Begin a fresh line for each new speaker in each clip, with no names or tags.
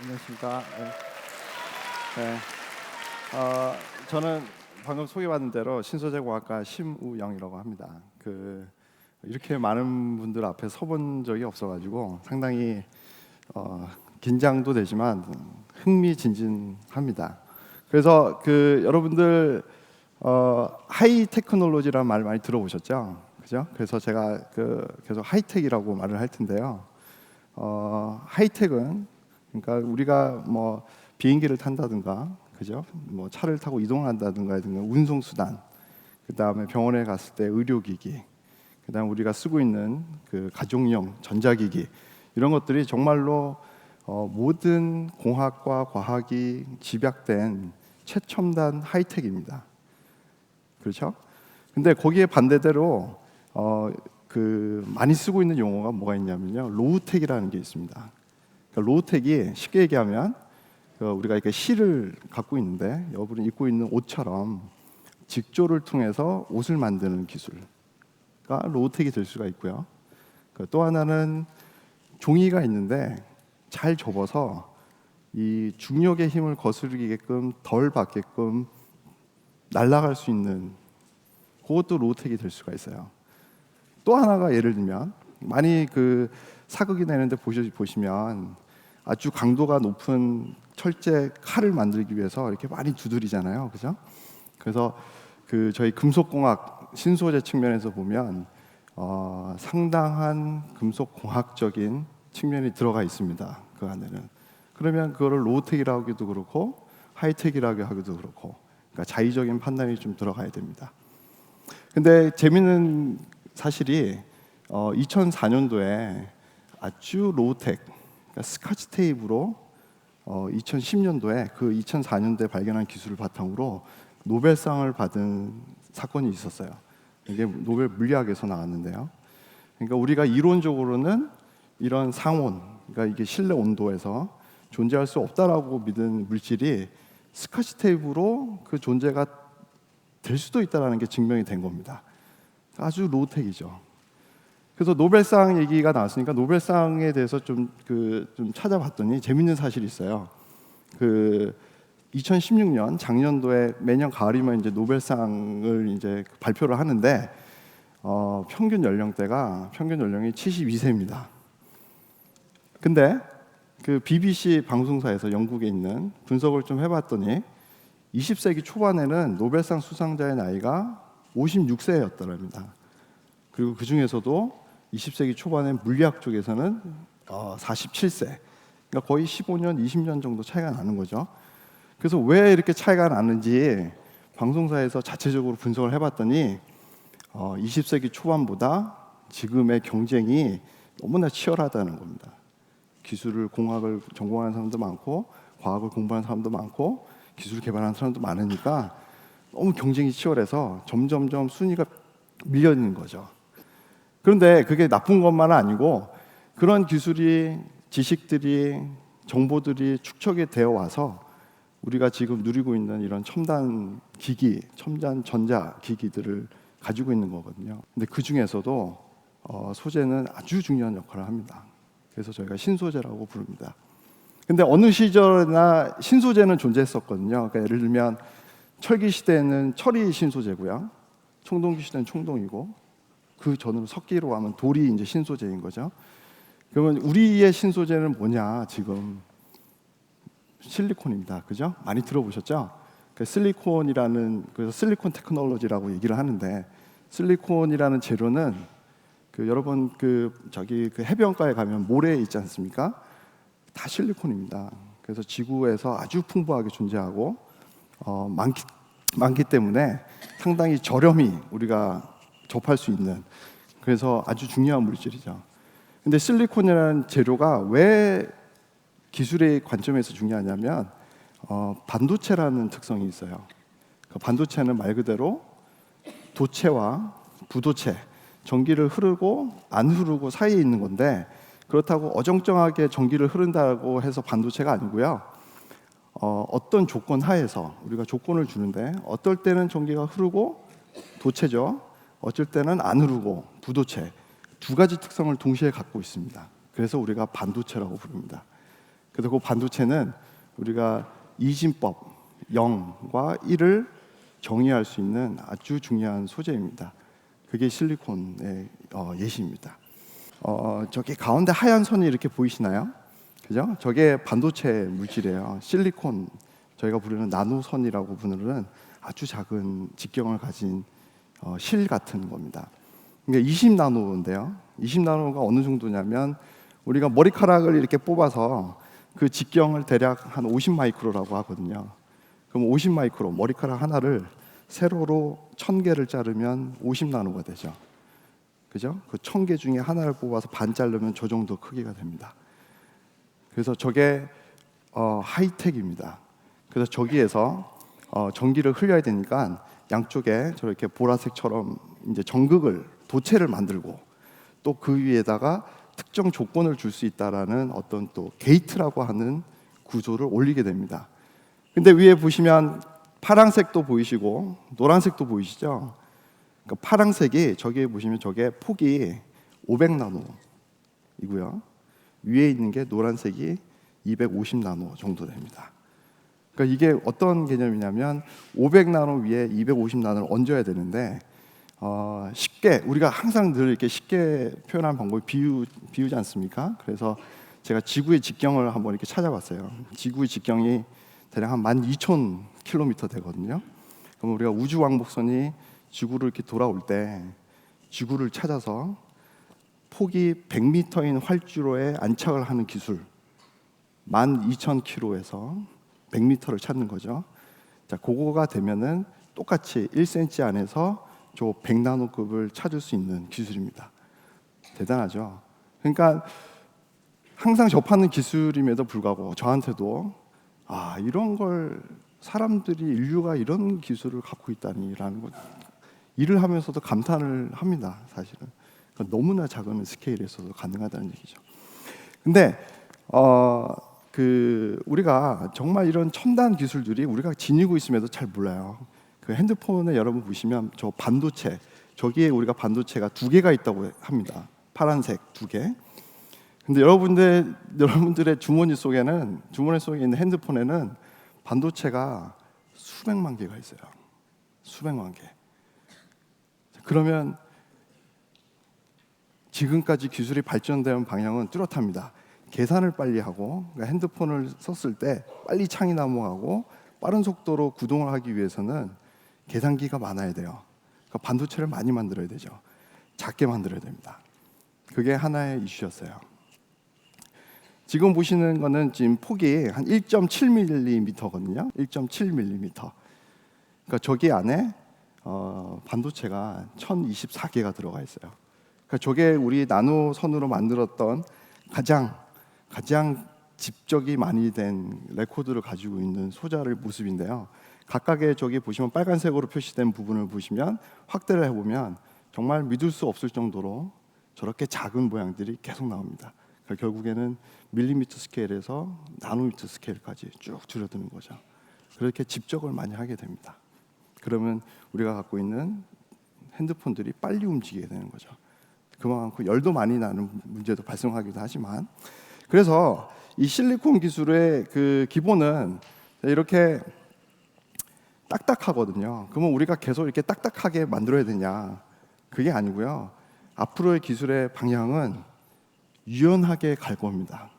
안녕하십니까. 네. 네. 어, 저는 방금 소개받은 대로 신소재공학과 심우영이라고 합니다. 그 이렇게 많은 분들 앞에 서본 적이 없어가지고 상당히 어, 긴장도 되지만 흥미진진합니다. 그래서 그 여러분들 어, 하이 테크놀로지라는 말 많이 들어보셨죠? 그죠? 그래서 제가 그 계속 하이텍이라고 말을 할 텐데요. 어, 하이텍은 그러니까 우리가 뭐 비행기를 탄다든가 그죠? 뭐 차를 타고 이동한다든가 하든가 운송 수단 그다음에 병원에 갔을 때 의료 기기 그다음 우리가 쓰고 있는 그 가족용 전자기기 이런 것들이 정말로 어, 모든 공학과 과학이 집약된 최첨단 하이텍입니다. 그렇죠? 근데 거기에 반대대로 어, 그 많이 쓰고 있는 용어가 뭐가 있냐면요 로우텍이라는 게 있습니다. 그러니까 로우텍이 쉽게 얘기하면 그 우리가 이렇게 실을 갖고 있는데 여러분이 입고 있는 옷처럼 직조를 통해서 옷을 만드는 기술가 로우텍이 될 수가 있고요. 그또 하나는 종이가 있는데 잘 접어서 이 중력의 힘을 거스르게끔 덜 받게끔 날아갈 수 있는 그것도 로우텍이 될 수가 있어요. 또 하나가 예를 들면 많이 그 사극이 보시, 보시면 아주 강도가 높은 철제 칼을 만들기 위해서 이렇게 많이 두드리잖아요, 그죠? 그래서 그 저희 금속공학 신소재 측면에서 보면 어, 상당한 금속공학적인 측면이 들어가 있습니다. 그 안에는 그러면 그거를 로우텍이라고 하기도 그렇고 하이텍이라고 하기도 그렇고 그러니까 자의적인 판단이 좀 들어가야 됩니다. 근데 재밌는 사실이 어, 2004년도에 아주 로우텍 그러니까 스카치 테이프로 어, 2010년도에 그 2004년도에 발견한 기술을 바탕으로 노벨상을 받은 사건이 있었어요. 이게 노벨 물리학에서 나왔는데요. 그러니까 우리가 이론적으로는 이런 상온, 그러니까 이게 실내 온도에서 존재할 수 없다라고 믿은 물질이 스카치 테이프로 그 존재가 될 수도 있다라는 게 증명이 된 겁니다. 아주 로우텍이죠. 그래서 노벨상 얘기가 나왔으니까 노벨상에 대해서 좀 그 좀 찾아봤더니 재밌는 사실이 있어요. 그 2016년 작년도에 매년 가을이면 이제 노벨상을 이제 발표를 하는데 어, 평균 연령대가 평균 연령이 72세입니다. 근데 그 BBC 방송사에서 영국에 있는 분석을 좀 해봤더니 20세기 초반에는 노벨상 수상자의 나이가 56세였더랍니다. 그리고 그 중에서도 20세기 초반에 물리학 쪽에서는 어, 47세. 그러니까 거의 15년, 20년 정도 차이가 나는 거죠. 그래서 왜 이렇게 차이가 나는지 방송사에서 자체적으로 분석을 해봤더니 어, 20세기 초반보다 지금의 경쟁이 너무나 치열하다는 겁니다. 기술을 공학을 전공하는 사람도 많고 과학을 공부하는 사람도 많고 기술 개발하는 사람도 많으니까 너무 경쟁이 치열해서 점점점 순위가 밀려 있는 거죠. 그런데 그게 나쁜 것만 아니고 그런 기술이 지식들이 정보들이 축적이 되어 와서 우리가 지금 누리고 있는 이런 첨단 기기, 첨단 전자 기기들을 가지고 있는 거거든요. 근데 그 중에서도 어, 소재는 아주 중요한 역할을 합니다. 그래서 저희가 신소재라고 부릅니다. 근데 어느 시절이나 신소재는 존재했었거든요. 그러니까 예를 들면 철기 시대에는 철이 신소재고요. 청동기 시대는 청동이고 그 전으로 석기로 하면 돌이 이제 신소재인 거죠. 그러면 우리의 신소재는 뭐냐 지금 실리콘입니다. 그죠? 많이 들어보셨죠? 그 실리콘이라는 그래서 실리콘 테크놀로지라고 얘기를 하는데 실리콘이라는 재료는 그 여러분 그 저기 그 해변가에 가면 모래 있지 않습니까? 다 실리콘입니다. 그래서 지구에서 아주 풍부하게 존재하고 어, 많기 많기 때문에 상당히 저렴히 우리가 접할 수 있는 그래서 아주 중요한 물질이죠. 근데 실리콘이라는 재료가 왜 기술의 관점에서 중요하냐면 어, 반도체라는 특성이 있어요. 그 반도체는 말 그대로 도체와 부도체, 전기를 흐르고 안 흐르고 사이에 있는 건데 그렇다고 어정쩡하게 전기를 흐른다고 해서 반도체가 아니고요. 어, 어떤 조건 하에서 우리가 조건을 주는데 어떨 때는 전기가 흐르고 도체죠. 어쩔 때는 안 흐르고 부도체 두 가지 특성을 동시에 갖고 있습니다. 그래서 우리가 반도체라고 부릅니다. 그래서 그 반도체는 우리가 이진법 0과 1을 정의할 수 있는 아주 중요한 소재입니다. 그게 실리콘의 어, 예시입니다. 어, 저기 가운데 하얀 선이 이렇게 보이시나요? 그죠? 저게 반도체 물질이에요. 실리콘 저희가 부르는 나노선이라고 부르는 아주 작은 직경을 가진 어, 실 같은 겁니다. 이게 20나노인데요. 20나노가 어느 정도냐면 우리가 머리카락을 이렇게 뽑아서 그 직경을 대략 한 50 마이크로라고 하거든요. 그럼 50 마이크로 머리카락 하나를 세로로 1000개를 자르면 50 나노가 되죠. 그죠? 그 1000개 중에 하나를 뽑아서 반 자르면 저 정도 크기가 됩니다. 그래서 저게 어, 하이텍입니다. 그래서 저기에서 어, 전기를 흘려야 되니까 양쪽에 저렇게 보라색처럼 이제 전극을 도체를 만들고 또 그 위에다가 특정 조건을 줄 수 있다라는 어떤 또 게이트라고 하는 구조를 올리게 됩니다. 근데 위에 보시면 파란색도 보이시고 노란색도 보이시죠? 그러니까 파란색이 저기 보시면 저게 폭이 500나노이고요. 위에 있는 게 노란색이 250나노 정도 됩니다. 그러니까 이게 어떤 개념이냐면 500나노 위에 250나노를 얹어야 되는데 어, 쉽게 우리가 항상 늘 이렇게 쉽게 표현하는 방법이 비유 비유지 않습니까? 그래서 제가 지구의 직경을 한번 이렇게 찾아봤어요. 지구의 직경이 대략 한 12,000km 되거든요. 그럼 우리가 우주 왕복선이 지구를 이렇게 돌아올 때 지구를 찾아서 폭이 100m인 활주로에 안착을 하는 기술 12,000km에서 100m를 찾는 거죠. 자, 그거가 되면은 똑같이 1cm 안에서 저 100나노급을 찾을 수 있는 기술입니다. 대단하죠. 그러니까 항상 접하는 기술임에도 불구하고 저한테도 아 이런 걸 사람들이 인류가 이런 기술을 갖고 있다니라는 것 일을 하면서도 감탄을 합니다. 사실은 그러니까 너무나 작은 스케일에서도 가능하다는 얘기죠. 근데 어, 그 우리가 정말 이런 첨단 기술들이 우리가 지니고 있음에도 잘 몰라요. 그 핸드폰에 여러분 보시면 저 반도체 저기에 우리가 반도체가 두 개가 있다고 합니다. 파란색 두 개. 근데 여러분들 여러분들의 주머니 속에는 주머니 속에 있는 핸드폰에는 반도체가 수백만 개가 있어요. 수백만 개. 그러면 지금까지 기술이 발전된 방향은 뚜렷합니다. 계산을 빨리 하고 그러니까 핸드폰을 썼을 때 빨리 창이 넘어가고 빠른 속도로 구동을 하기 위해서는 계산기가 많아야 돼요. 그러니까 반도체를 많이 만들어야 되죠. 작게 만들어야 됩니다. 그게 하나의 이슈였어요. 지금 보시는 거는 지금 폭이 한 1.7mm거든요. 1.7mm. 그러니까 저기 안에 어, 반도체가 1024개가 들어가 있어요. 그러니까 저게 우리 나노선으로 만들었던 가장 가장 집적이 많이 된 레코드를 가지고 있는 소자의 모습인데요. 각각의 저기 보시면 빨간색으로 표시된 부분을 보시면 확대를 해보면 정말 믿을 수 없을 정도로 저렇게 작은 모양들이 계속 나옵니다. 그러니까 결국에는 밀리미터 스케일에서 나노미터 스케일까지 쭉 줄어드는 거죠. 그렇게 집적을 많이 하게 됩니다. 그러면 우리가 갖고 있는 핸드폰들이 빨리 움직이게 되는 거죠. 그만큼 열도 많이 나는 문제도 발생하기도 하지만 그래서 이 실리콘 기술의 그 기본은 이렇게 딱딱하거든요. 그러면 우리가 계속 이렇게 딱딱하게 만들어야 되냐? 그게 아니고요. 앞으로의 기술의 방향은 유연하게 갈 겁니다.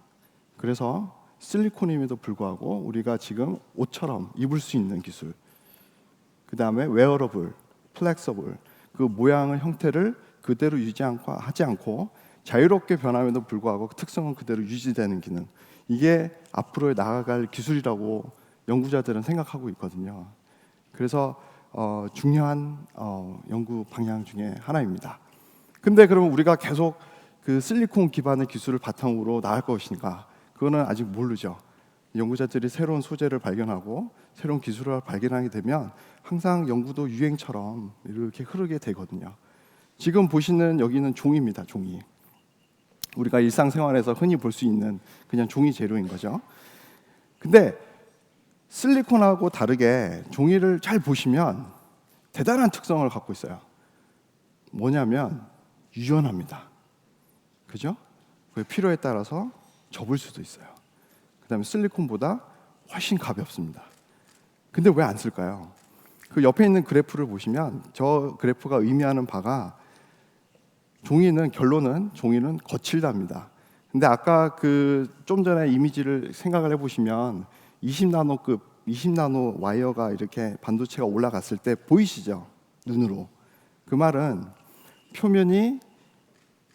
그래서 실리콘임에도 불구하고 우리가 지금 옷처럼 입을 수 있는 기술, 그 다음에 웨어러블, 플렉서블, 그 모양의 형태를 그대로 유지 않고 하지 않고 자유롭게 변함에도 불구하고 그 특성은 그대로 유지되는 기능. 이게 앞으로 나아갈 기술이라고 연구자들은 생각하고 있거든요. 그래서 어, 중요한 어, 연구 방향 중에 하나입니다. 근데 그러면 우리가 계속 그 실리콘 기반의 기술을 바탕으로 나갈 것인가? 그거는 아직 모르죠. 연구자들이 새로운 소재를 발견하고 새로운 기술을 발견하게 되면 항상 연구도 유행처럼 이렇게 흐르게 되거든요. 지금 보시는 여기는 종입니다. 종이. 우리가 일상생활에서 흔히 볼 수 있는 그냥 종이 재료인 거죠. 근데 실리콘하고 다르게 종이를 잘 보시면 대단한 특성을 갖고 있어요. 뭐냐면 유연합니다. 그죠? 그 필요에 따라서 접을 수도 있어요. 그다음에 실리콘보다 훨씬 가볍습니다. 근데 왜 안 쓸까요? 그 옆에 있는 그래프를 보시면 저 그래프가 의미하는 바가 종이는 결론은 종이는 거칠답니다. 근데 아까 그 좀 전에 이미지를 생각을 해보시면 20나노급 20나노 와이어가 이렇게 반도체가 올라갔을 때 보이시죠? 눈으로. 그 말은 표면이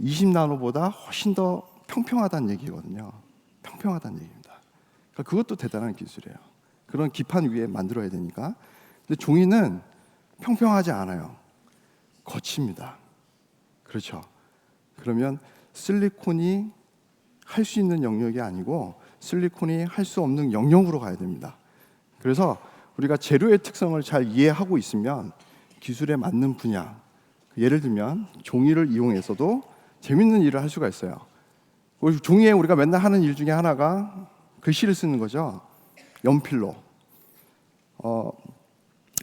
20나노보다 훨씬 더 평평하다는 얘기거든요. 평평하다는 얘기입니다. 그러니까 그것도 대단한 기술이에요. 그런 기판 위에 만들어야 되니까. 근데 종이는 평평하지 않아요. 거칩니다. 그렇죠. 그러면 실리콘이 할 수 있는 영역이 아니고 실리콘이 할 수 없는 영역으로 가야 됩니다. 그래서 우리가 재료의 특성을 잘 이해하고 있으면 기술에 맞는 분야, 예를 들면 종이를 이용해서도 재밌는 일을 할 수가 있어요. 그 종이에 우리가 맨날 하는 일 중에 하나가 글씨를 쓰는 거죠. 연필로. 어,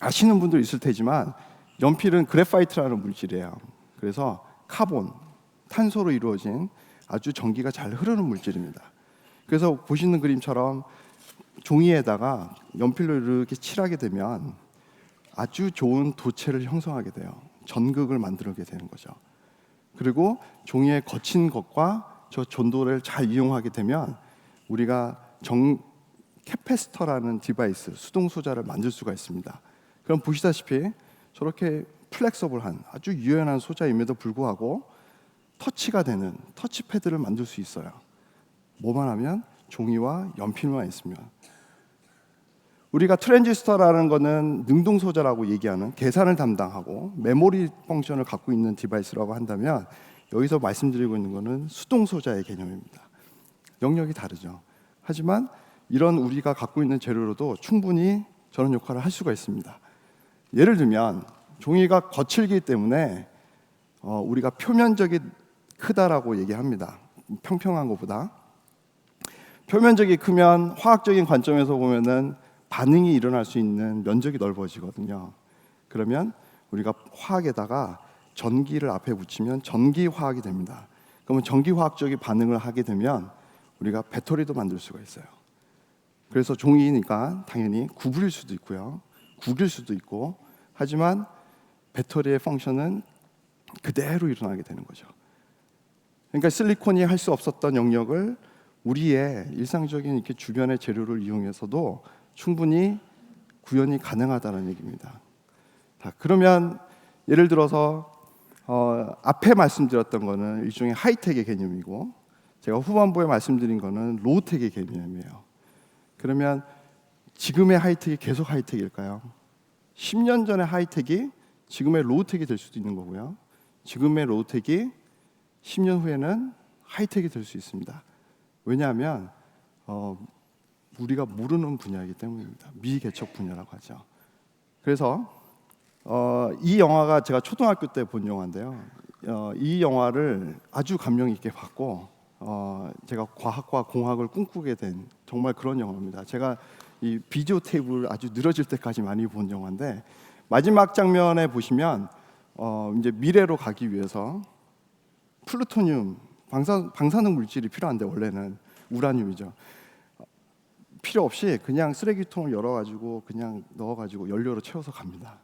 아시는 분도 있을 테지만 연필은 그래파이트라는 물질이에요. 그래서 카본, 탄소로 이루어진 아주 전기가 잘 흐르는 물질입니다. 그래서 보시는 그림처럼 종이에다가 연필로 이렇게 칠하게 되면 아주 좋은 도체를 형성하게 돼요. 전극을 만들게 되는 거죠. 그리고 종이의 거친 것과 저 전도를 잘 이용하게 되면 우리가 정 캐패시터라는 디바이스 수동 소자를 만들 수가 있습니다. 그럼 보시다시피 저렇게 플렉서블한 아주 유연한 소자임에도 불구하고 터치가 되는 터치패드를 만들 수 있어요. 뭐만 하면 종이와 연필만 있으면 우리가 트랜지스터라는 거는 능동 소자라고 얘기하는 계산을 담당하고 메모리 펑션을 갖고 있는 디바이스라고 한다면 여기서 말씀드리고 있는 거는 수동 소자의 개념입니다. 영역이 다르죠. 하지만 이런 우리가 갖고 있는 재료로도 충분히 저런 역할을 할 수가 있습니다. 예를 들면 종이가 거칠기 때문에 어, 우리가 표면적이 크다라고 얘기합니다. 평평한 것보다 표면적이 크면 화학적인 관점에서 보면은 반응이 일어날 수 있는 면적이 넓어지거든요. 그러면 우리가 화학에다가 전기를 앞에 붙이면 전기 화학이 됩니다. 그러면 전기 화학적인 반응을 하게 되면 우리가 배터리도 만들 수가 있어요. 그래서 종이니까 당연히 구부릴 수도 있고요. 구길 수도 있고 하지만 배터리의 펑션은 그대로 일어나게 되는 거죠. 그러니까 실리콘이 할 수 없었던 영역을 우리의 일상적인 이렇게 주변의 재료를 이용해서도 충분히 구현이 가능하다는 얘기입니다. 자, 그러면 예를 들어서 어, 앞에 말씀드렸던 거는 일종의 하이텍의 개념이고 제가 후반부에 말씀드린 거는 로우텍의 개념이에요. 그러면 지금의 하이텍이 계속 하이텍일까요? 10년 전의 하이텍이 지금의 로우텍이 될 수도 있는 거고요. 지금의 로우텍이 10년 후에는 하이텍이 될 수 있습니다. 왜냐하면 어, 우리가 모르는 분야이기 때문입니다. 미개척 분야라고 하죠. 그래서 어, 이 영화가 제가 초등학교 때 본 영화인데요. 어, 이 영화를 아주 감명 있게 봤고 어, 제가 과학과 공학을 꿈꾸게 된 정말 그런 영화입니다. 제가 이 비디오 테이프를 아주 늘어질 때까지 많이 본 영화인데 마지막 장면에 보시면 어, 이제 미래로 가기 위해서 플루토늄 방사, 방사능 물질이 필요한데 원래는 우라늄이죠. 필요 없이 그냥 쓰레기통을 열어가지고 그냥 넣어가지고 연료로 채워서 갑니다.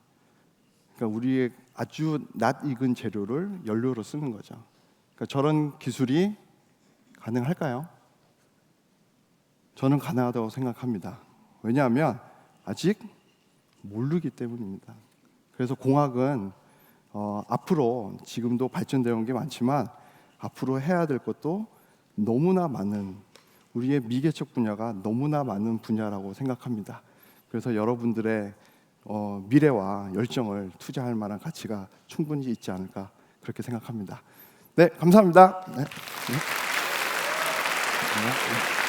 그러니까 우리의 아주 낯 익은 재료를 연료로 쓰는 거죠. 그러니까 저런 기술이 가능할까요? 저는 가능하다고 생각합니다. 왜냐하면 아직 모르기 때문입니다. 그래서 공학은 어, 앞으로 지금도 발전되어 온 게 많지만 앞으로 해야 될 것도 너무나 많은 우리의 미개척 분야가 너무나 많은 분야라고 생각합니다. 그래서 여러분들의 어, 미래와 열정을 투자할 만한 가치가 충분히 있지 않을까 그렇게 생각합니다. 네, 감사합니다. 네. 네. 네.